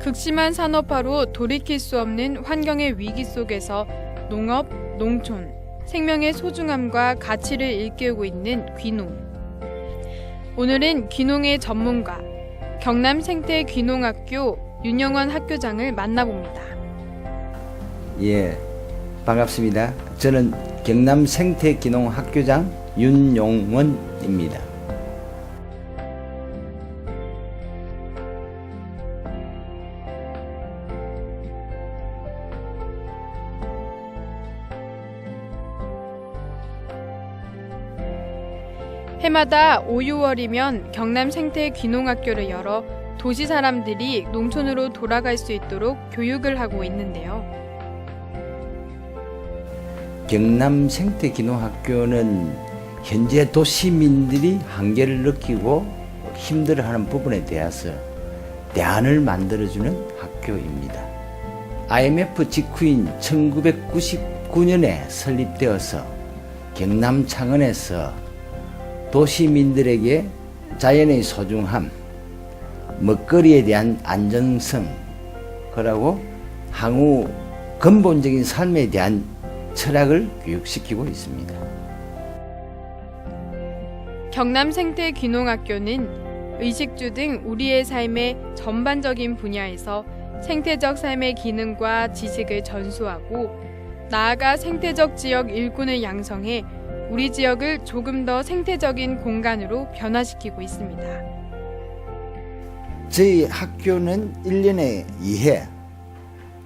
극심한 산업화로 돌이킬 수 없는 환경의 위기 속에서 농업, 농촌, 생명의 소중함과 가치를 일깨우고 있는 귀농. 오늘은 귀농의 전문가, 경남 생태 귀농학교 윤영원 학교장을 만나봅니다. 예, 반갑습니다. 저는 경남 생태기농 학교장 윤용원입니다. 해마다 5, 6월이면 경남 생태 귀농학교를 열어 도시 사람들이 농촌으로 돌아갈 수 있도록 교육을 하고 있는데요. 경남 생태기농학교는 현재 도시민들이 한계를 느끼고 힘들어하는 부분에 대해서 대안을 만들어주는 학교입니다. IMF 직후인 1999년에 설립되어서 경남 창원에서 도시민들에게 자연의 소중함, 먹거리에 대한 안정성, 그리고 향후 근본적인 삶에 대한 철학을 교육시키고 있습니다. 경남 생태 귀농학교는 의식주 등 우리의 삶의 전반적인 분야에서 생태적 삶의 기능과 지식을 전수하고 나아가 생태적 지역 일꾼을 양성해 우리 지역을 조금 더 생태적인 공간으로 변화시키고 있습니다. 저희 학교는 1년에 2회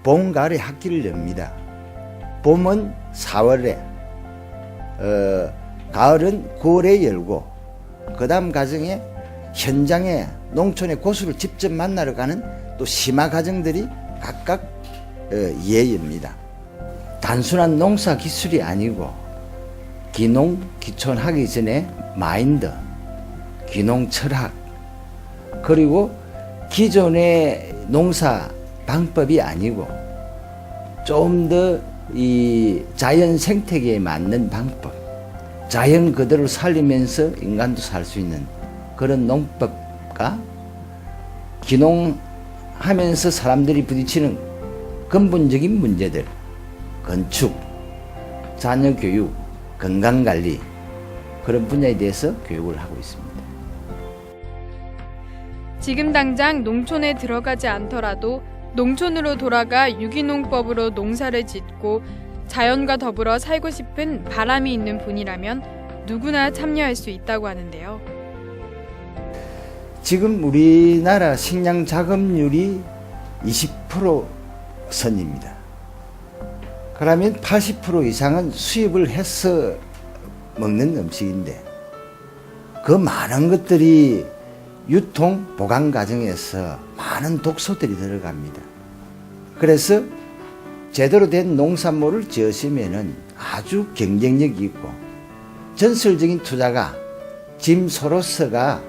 봄, 가을에 학기를 엽니다. 봄은 4월에, 어, 가을은 9월에 열고, 그 다음 과정에 현장에 농촌의 고수를 직접 만나러 가는 또 심화 과정들이 각각 어, 이해입니다. 단순한 농사 기술이 아니고 기농 기촌 하기 전에 마인드, 기농 철학, 그리고 기존의 농사 방법이 아니고 좀 더 이 자연 생태계에 맞는 방법, 자연 그대로 살리면서 인간도 살 수 있는 그런 농법과 기농하면서 사람들이 부딪히는 근본적인 문제들, 건축, 자녀 교육, 건강 관리 그런 분야에 대해서 교육을 하고 있습니다. 지금 당장 농촌에 들어가지 않더라도 농촌으로 돌아가 유기농법으로 농사를 짓고 자연과 더불어 살고 싶은 바람이 있는 분이라면 누구나 참여할 수 있다고 하는데요. 지금 우리나라 식량 자급률이 20% 선입니다. 그러면 80% 이상은 수입을 해서 먹는 음식인데 그 많은 것들이 유통 보관 과정에서 많은 독소들이 들어갑니다. 그래서 제대로 된 농산물을 지으시면은 아주 경쟁력이 있고 전설적인 투자가 짐 소로스가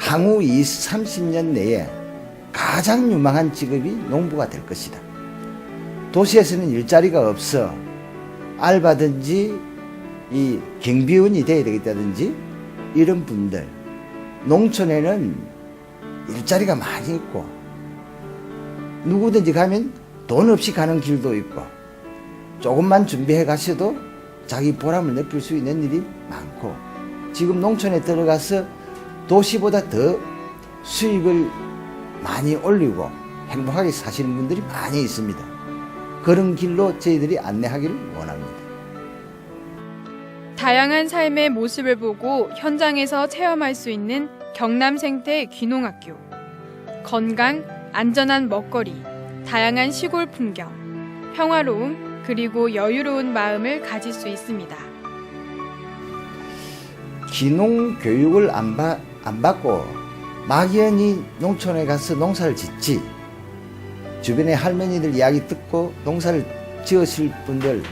향후 20, 30년 내에 가장 유망한 직업이 농부가 될 것이다. 도시에서는 일자리가 없어 알바든지 이 경비원이 돼야 되겠다든지 이런 분들 농촌에는 일자리가 많이 있고 누구든지 가면 돈 없이 가는 길도 있고 조금만 준비해 가셔도 자기 보람을 느낄 수 있는 일이 많고 지금 농촌에 들어가서 도시보다 더 수익을 많이 올리고 행복하게 사시는 분들이 많이 있습니다. 그런 길로 저희들이 안내하기를 원합니다. 다양한 삶의 모습을 보고 현장에서 체험할 수 있는 경남 생태 귀농학교. 건강, 안전한 먹거리, 다양한 시골 풍경, 평화로움, 그리고 여유로운 마음을 가질 수 있습니다. 기농 교육을 안, 받, 안 받고 막연히 농촌에 가서 농사를 짓지 주변의 할머니들 이야기 듣고 농사를 지으실 분들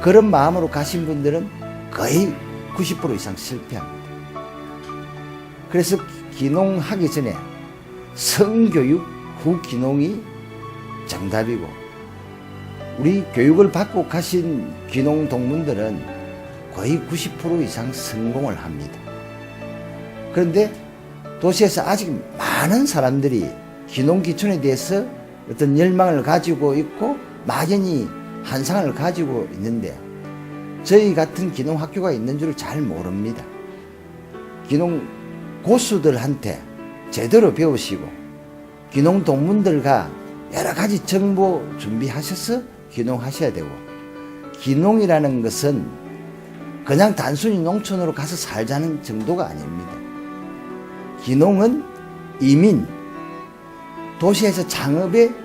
그런 마음으로 가신 분들은 거의 90% 이상 실패합니다. 그래서 기농하기 전에 성교육 후 기농이 정답이고 우리 교육을 받고 가신 기농 동문들은 거의 90% 이상 성공을 합니다. 그런데 도시에서 아직 많은 사람들이 귀농 기촌에 대해서 어떤 열망을 가지고 있고 막연히 환상을 가지고 있는데 저희 같은 귀농 학교가 있는 줄잘 모릅니다. 귀농 고수들한테 제대로 배우시고 귀농 동문들과 여러 가지 정보 준비하셔서 귀농하셔야 되고 귀농이라는 것은 그냥 단순히 농촌으로 가서 살자는 정도가 아닙니다. 귀농은 이민, 도시에서 창업에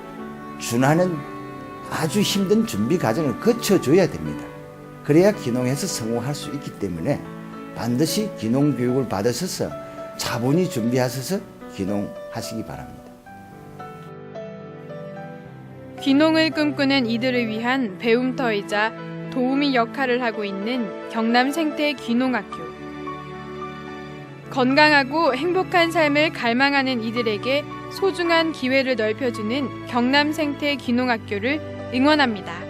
준하는 아주 힘든 준비 과정을 거쳐줘야 됩니다. 그래야 귀농에서 성공할 수 있기 때문에 반드시 귀농 교육을 받으셔서 차분히 준비하셔서 귀농하시기 바랍니다. 귀농을 꿈꾸는 이들을 위한 배움터이자 도우미 역할을 하고 있는 경남 생태 귀농학교. 건강하고 행복한 삶을 갈망하는 이들에게 소중한 기회를 넓혀주는 경남 생태 귀농학교를 응원합니다.